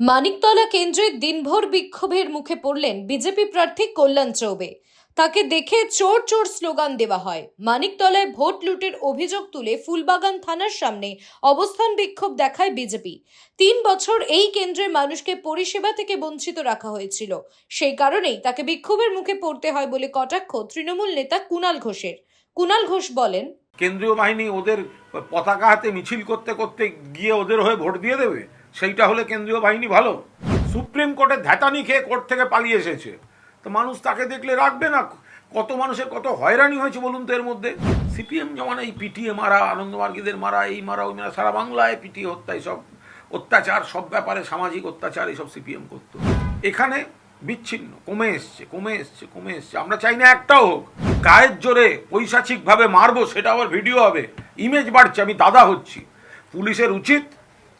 মানিকতলা কেন্দ্রে দিনভর বিক্ষোভের মুখে পড়লেন বিজেপি প্রার্থী কল্যাণ চৌবে। তাকে দেখে চোর চোর স্লোগান দেওয়া হয়। মানিকতলায় ভোট লুটের অভিযোগ তুলে ফুলবাগান থানার সামনে অবস্থান বিক্ষোভ দেখায় বিজেপি। তিন বছর এই কেন্দ্রের মানুষকে পরিষেবা থেকে বঞ্চিত রাখা হয়েছিল। সেই কারণেই তাকে বিক্ষোভের মুখে পড়তে হয় বলে কটাক্ষ তৃণমূল নেতা কুণাল ঘোষের। কুণাল ঘোষ বলেন, কেন্দ্রীয় বাহিনী ওদের পতাকা হাতে মিছিল করতে করতে গিয়ে ওদের হয়ে ভোট দিয়ে দেবে? সেইটা হলে কেন্দ্রীয় বাহিনী ভালো। সুপ্রিম কোর্টে ধ্যাতানি খেয়ে কোর্ট থেকে পালিয়ে এসেছে। তো মানুষ তাকে দেখলে রাখবে না? কত মানুষের কত হয়রানি হয়েছে বলুন তো এর মধ্যে? সিপিএম যেমন এই পিটিএ মারা, আনন্দমার্গীদের মারা, এই মারা, ওই মারা, সারা বাংলায় পিটিএ হত্যা সব অত্যাচার, সব ব্যাপারে সামাজিক অত্যাচার, এইসব সিপিএম করতো। এখানে বিচ্ছিন্ন, কমে এসছে কমে এসছে কমে এসছে। আমরা চাই না একটাও হোক। গায়ের জোরে পৈশাচিকভাবে মারবো, সেটা আবার ভিডিও হবে। ইমেজ বাড়ছে, আমি দাদা হচ্ছি। পুলিশের উচিত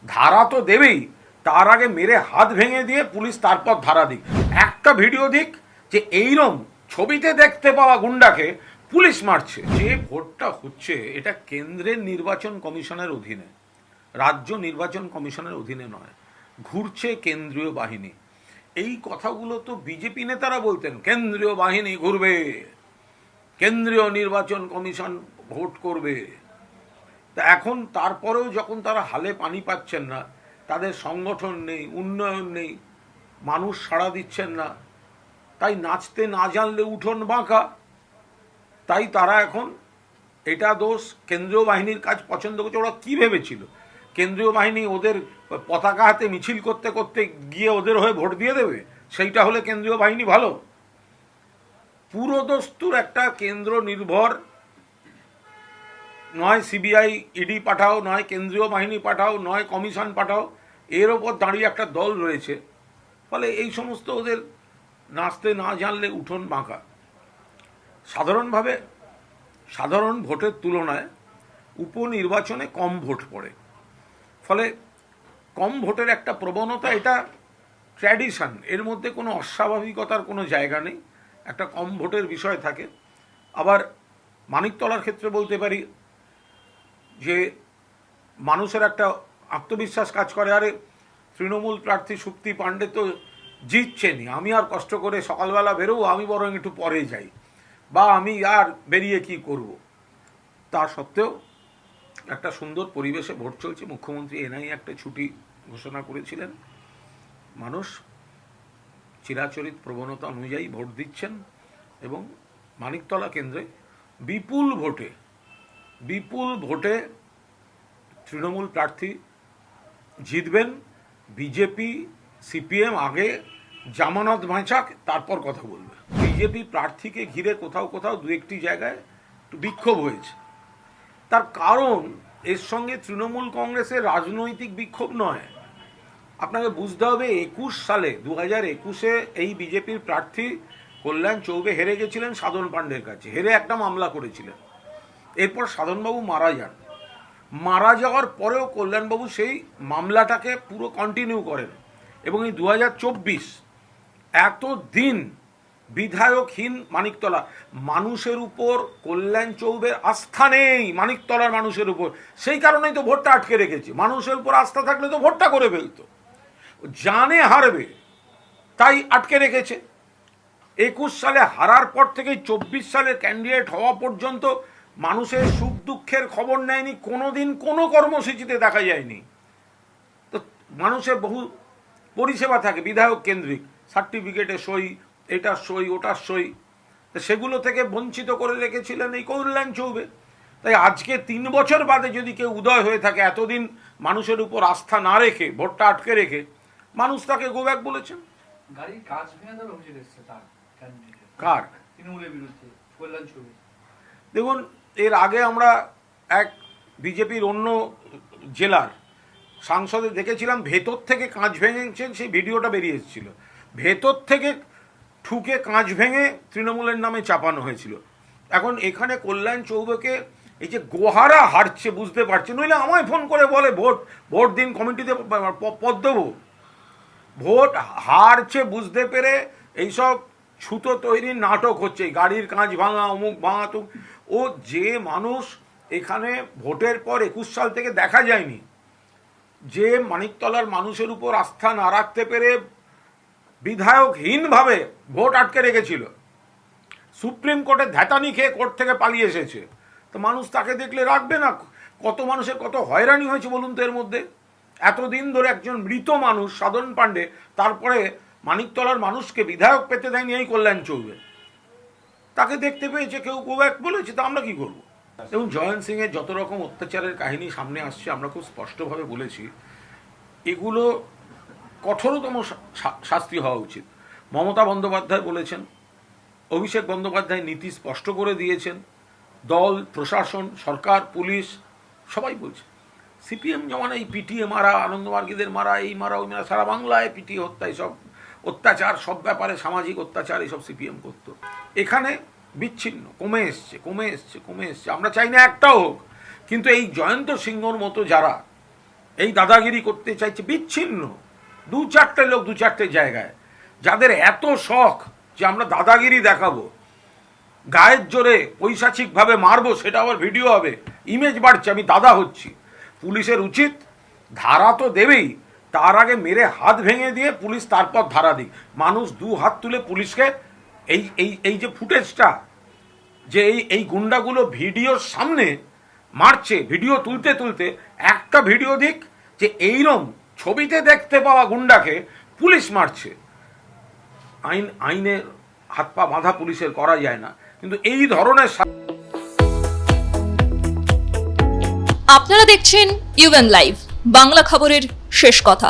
ধারা তো দেবেই। তার আগে মেরে হাত ভেঙে দিয়ে পুলিশ তারপর ধারা দিক। একটা ভিডিও দিক যে এইরম ছবিতে দেখতে পাওয়া গুন্ডাকে পুলিশ মারছে। যে ভোটটা হচ্ছে, এটা কেন্দ্রের নির্বাচন কমিশনের অধীনে। রাজ্য নির্বাচন কমিশনের অধীনে নয়। ঘুরছে কেন্দ্রীয় বাহিনী। এই কথাগুলো তো বিজেপি নেতারা বলতেন, কেন্দ্রীয় বাহিনী ঘুরবে। কেন্দ্রীয় নির্বাচন কমিশন ভোট করবে। তা এখন তারপরেও যখন তারা হালে পানি পাচ্ছেন না, তাদের সংগঠন নেই, উন্নয়ন নেই, মানুষ সাড়া দিচ্ছেন না, তাই নাচতে না জানলে উঠোন বাঁকা। তাই তারা এখন এটা দোষ কেন্দ্রীয় বাহিনীর কাজ পছন্দ করছে, ওরা কী ভেবেছিল? কেন্দ্রীয় বাহিনী ওদের পতাকা হাতে মিছিল করতে করতে গিয়ে ওদের হয়ে ভোট দিয়ে দেবে? সেইটা হলে কেন্দ্রীয় বাহিনী ভালো। পুরোদস্তুর একটা কেন্দ্র নির্ভর নয় সিবিআই ইডি পাঠাও, নয় কেন্দ্রীয় বাহিনী পাঠাও, নয় কমিশন পাঠাও, এর ওপর দাঁড়িয়ে একটা দল রয়েছে। ফলে এই সমস্ত ওদের নাচতে না জানলে উঠোন বাঁকা। সাধারণভাবে সাধারণ ভোটের তুলনায় উপনির্বাচনে কম ভোট পড়ে। ফলে কম ভোটের একটা প্রবণতা এটা ট্র্যাডিশন, এর মধ্যে কোনো অস্বাভাবিকতার কোনো জায়গা নেই। একটা কম ভোটের বিষয় থাকে। আবার মানিকতলার ক্ষেত্রে বলতে পারি যে মানুষের একটা আত্মবিশ্বাস কাজ করে, আরে তৃণমূল প্রার্থী সুপ্তি পাণ্ডে তো জিতছেনি আমি আর কষ্ট করে সকালবেলা বেরোবো, আমি বরং একটু পরে যাই। বা আমি আর বেরিয়ে কি করব? তা সত্ত্বেও একটা সুন্দর পরিবেশে ভোট চলছে। মুখ্যমন্ত্রী এনআই একটা ছুটি ঘোষণা করেছিলেন। মানুষ চিরাচরিত প্রবণতা অনুযায়ী ভোট দিচ্ছেন এবং মানিকতলা কেন্দ্রে বিপুল ভোটে বিপুল ভোটে তৃণমূল প্রার্থী জিতবেন বিজেপি, সিপিএম, আগে জামানত বাঁচাক, তারপর কথা বলবে। বিজেপি প্রার্থীকে ঘিরে কোথাও কোথাও দু একটি জায়গায় বিক্ষোভ হয়েছে। তার কারণ, এর সঙ্গে তৃণমূল কংগ্রেসের রাজনৈতিক বিক্ষোভ নয়। আপনাকে বুঝতে হবে, একুশ সালে দু হাজার একুশে এই বিজেপির প্রার্থী কল্যাণ চৌবে হেরে গেছিলেন সাধন পাণ্ডের কাছে। হেরে একটা মামলা করেছিলেন। এরপর সাধনবাবু মারা যান। মারা যাওয়ার পরেও কল্যাণবাবু সেই মামলাটাকে পুরো কন্টিনিউ করেন এবং এই দু হাজার চব্বিশ এতদিন বিধায়কহীন মানিকতলা, মানুষের উপর কল্যাণ চৌবের আস্থা নেই মানিকতলার মানুষের উপর। সেই কারণেই তো ভোটটা আটকে রেখেছে। মানুষের উপর আস্থা থাকলে তো ভোটটা করে ফেলতো। জানে হারবে, তাই আটকে রেখেছে। একুশ সালে হারার পর থেকে চব্বিশ সালের ক্যান্ডিডেট হওয়া পর্যন্ত মানুষের সুখ দুঃখের খবর নেয়নি কোনোদিন কোনো কর্মসূচিতে দেখা যায়নি। তো মানুষের বহু পরিষেবা থাকে বিধায়ক কেন্দ্রিক সার্টিফিকেটে সই এটার সই ওটার সই। তো সেগুলো থেকে বঞ্চিত করে রেখেছিলেন এই কল্যাণ চৌবে। তাই আজকে তিন বছর বাদে যদি কেউ উদয় হয়ে থাকে এতদিন মানুষের উপর আস্থা না রেখে ভোটটা আটকে রেখে মানুষ তাকে বলেছেন। কার? তৃণমূলের বিরুদ্ধে কল্যাণ ছবি দেখুন এর আগে আমরা এক বিজেপির অন্য জেলার সাংসদে দেখেছিলাম, ভেতর থেকে কাঁচ ভেঙেছেন, সেই ভিডিওটা বেরিয়ে এসেছিল। ভেতর থেকে ঠুকে কাঁচ ভেঙে তৃণমূলের নামে চাপানো হয়েছিল। এখন এখানে কল্যাণ চৌবেকে এই যে গোহারা হারছে বুঝতে পারছে নইলে আমায় ফোন করে বলে, ভোট ভোট দিন কমিটিতে পদ দেবো। ভোট হারছে বুঝতে পেরে এইসব ছুতো তৈরির নাটক হচ্ছে গাড়ির কাঁচ ভাঙা, অমুক ভাঙা তুক ও যে মানুষ এখানে ভোটের পর একুশ সাল থেকে দেখা যায়নি, যে মানিকতলার মানুষের উপর আস্থা না রাখতে পেরে বিধায়কহীনভাবে ভোট আটকে রেখেছিল। সুপ্রিম কোর্টে ধ্যাতানি খেয়ে কোর্ট থেকে পালিয়ে এসেছে। তো মানুষ তাকে দেখলে রাখবে না, কত মানুষের কত হয়রানি হয়েছে বলুন তো এর মধ্যে? এতদিন ধরে একজন মৃত মানুষ, সাধন পাণ্ডে, তারপরে মানিকতলার মানুষকে বিধায়ক পেতে দেয়নি এই কল্যাণ চৌবে তাকে দেখতে পেয়েছে, কেউ গো এক বলেছে, তা আমরা কি করব? এবং জয়ন্ত সিং এর যত রকম অত্যাচারের কাহিনী সামনে আসছে, আমরা খুব স্পষ্টভাবে বলেছি, এগুলো কঠোরতম শাস্তি হওয়া উচিত। মমতা বন্দ্যোপাধ্যায় বলেছেন, অভিষেক বন্দ্যোপাধ্যায় নীতি স্পষ্ট করে দিয়েছেন, দল, প্রশাসন, সরকার, পুলিশ, সবাই বলছে। সিপিএম যেমন এই পিটিএ মারা, আনন্দমার্গীদের মারা, এই মারা, ওই মারা, সারা বাংলায় পিটিএ হত্যা সব অত্যাচার, সব ব্যাপারে সামাজিক অত্যাচার এইসব সিপিএম করতো। এখানে বিচ্ছিন্ন, কমে এসছে কমে এসছে কমে এসছে। আমরা চাই না একটাও হোক, কিন্তু এই জয়ন্ত সিংহর মতো যারা, এই দাদাগিরি করতে চাইছে, বিচ্ছিন্ন। দু চারটে লোক দু চারটে জায়গায়। যাদের এত শখ যে আমরা দাদাগিরি দেখাবো, গায়ের জোরে পৈশাচিকভাবে মারবো, সেটা আবার ভিডিও হবে। ইমেজ বাড়ছে, আমি দাদা হচ্ছি। পুলিশের উচিত, ধারা তো দেবেই। তার আগে মেরে হাত ভেঙে দিয়ে পুলিশ তারপর ধারা দিক। মানুষ দু হাত তুলে পুলিশকে এই এই এই যে ফুটেজটা, যে এই এই গুন্ডাগুলো ভিডিওর সামনে মারছে, ভিডিও তুলতে তুলতে, একটা ভিডিও দিক যে এইরম ছবিতে দেখতে পাওয়া গুন্ডাকে পুলিশ মারছে। আইন আইনের হাত পা বাঁধা পুলিশের করা যায় না। কিন্তু এই ধরনের আপনারা দেখছেন ইউএন লাইভ বাংলা খবরের শেষ কথা।